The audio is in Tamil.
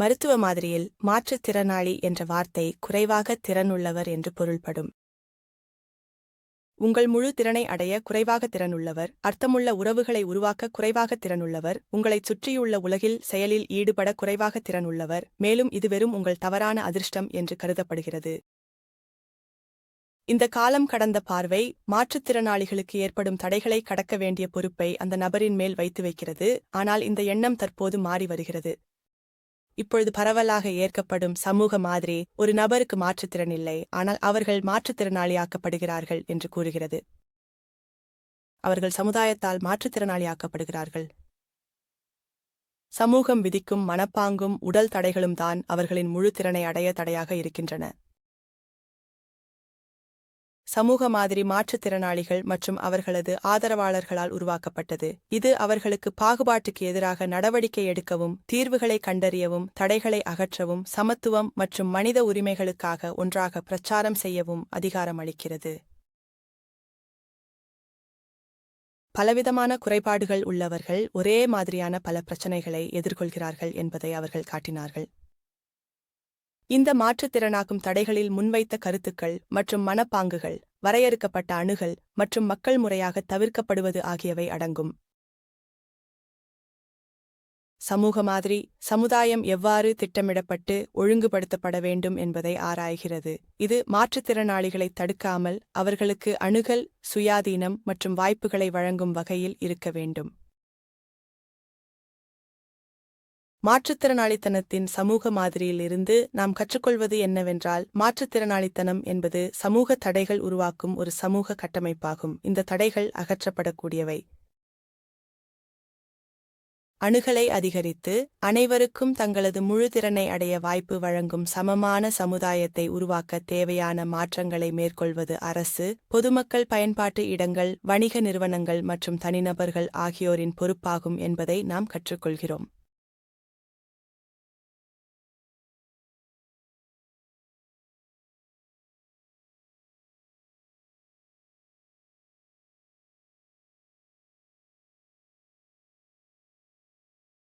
மருத்துவ மாதிரியில் மாற்றுத்திறனாளி என்ற வார்த்தை குறைவாக திறனுள்ளவர் என்று பொருள்படும். உங்கள் முழு திறனை அடைய குறைவாக திறனுள்ளவர் அர்த்தமுள்ள உறவுகளை உருவாக்க குறைவாக திறனுள்ளவர் உங்களைச் சுற்றியுள்ள உலகில் செயலில் ஈடுபட குறைவாக திறனுள்ளவர் மேலும் இது வெறும் உங்கள் தவறான அதிர்ஷ்டம் என்று கருதப்படுகிறது. இந்த காலம் கடந்த பார்வை மாற்றுத்திறனாளிகளுக்கு ஏற்படும் தடைகளை கடக்க வேண்டிய பொறுப்பை அந்த நபரின் மேல் வைத்து வைக்கிறது ஆனால் இந்த எண்ணம் தற்போது மாறி வருகிறது. இப்பொழுது பரவலாக ஏற்கப்படும் சமூக மாதிரி ஒரு நபருக்கு மாற்றுத்திறன் இல்லை. ஆனால் அவர்கள் மாற்றுத்திறனாளியாக்கப்படுகிறார்கள் என்று கூறுகிறது. அவர்கள் சமுதாயத்தால் மாற்றுத்திறனாளியாக்கப்படுகிறார்கள். சமூகம் விதிக்கும் மனப்பாங்கும் உடல் தடைகளும் தான் அவர்களின் முழு திறனை அடைய தடையாக இருக்கின்றன. சமூக மாதிரி மாற்றுத்திறனாளிகள் மற்றும் அவர்களது ஆதரவாளர்களால் உருவாக்கப்பட்டது. இது அவர்களுக்கு பாகுபாட்டுக்கு எதிராக நடவடிக்கை எடுக்கவும் தீர்வுகளை கண்டறியவும் தடைகளை அகற்றவும் சமத்துவம் மற்றும் மனித உரிமைகளுக்காக ஒன்றாக பிரச்சாரம் செய்யவும் அதிகாரம் அளிக்கிறது. பலவிதமான குறைபாடுகள் உள்ளவர்கள் ஒரே மாதிரியான பல பிரச்சனைகளை எதிர்கொள்கிறார்கள் என்பதை அவர்கள் காட்டினார்கள். இந்த மாற்றுத்திறனாக்கும் தடைகளில் முன்வைத்த கருத்துக்கள் மற்றும் மனப்பாங்குகள் வரையறுக்கப்பட்ட அணுகல் மற்றும் மக்கள் முறையாக தவிர்க்கப்படுவது ஆகியவை அடங்கும். சமூக மாதிரி சமுதாயம் எவ்வாறு திட்டமிடப்பட்டு ஒழுங்குபடுத்தப்பட வேண்டும் என்பதை ஆராய்கிறது. இது மாற்றுத்திறனாளிகளை தடுக்காமல் அவர்களுக்கு அணுகல் சுயாதீனம் மற்றும் வாய்ப்புகளை வழங்கும் வகையில் இருக்க வேண்டும். மாற்றுத்திறனாளித்தனத்தின் சமூக மாதிரியில் இருந்து நாம் கற்றுக்கொள்வது என்னவென்றால் மாற்றுத்திறனாளித்தனம் என்பது சமூக தடைகள் உருவாக்கும் ஒரு சமூக கட்டமைப்பாகும். இந்த தடைகள் அகற்றப்படக்கூடியவை. அணுகலை அதிகரித்து அனைவருக்கும் தங்களது முழு திறனை அடைய வாய்ப்பு வழங்கும் சமமான சமுதாயத்தை உருவாக்க தேவையான மாற்றங்களை மேற்கொள்வது அரசு பொதுமக்கள் பயன்பாட்டு இடங்கள் வணிக நிறுவனங்கள் மற்றும் தனிநபர்கள் ஆகியோரின் பொறுப்பாகும் என்பதை நாம் கற்றுக்கொள்கிறோம்.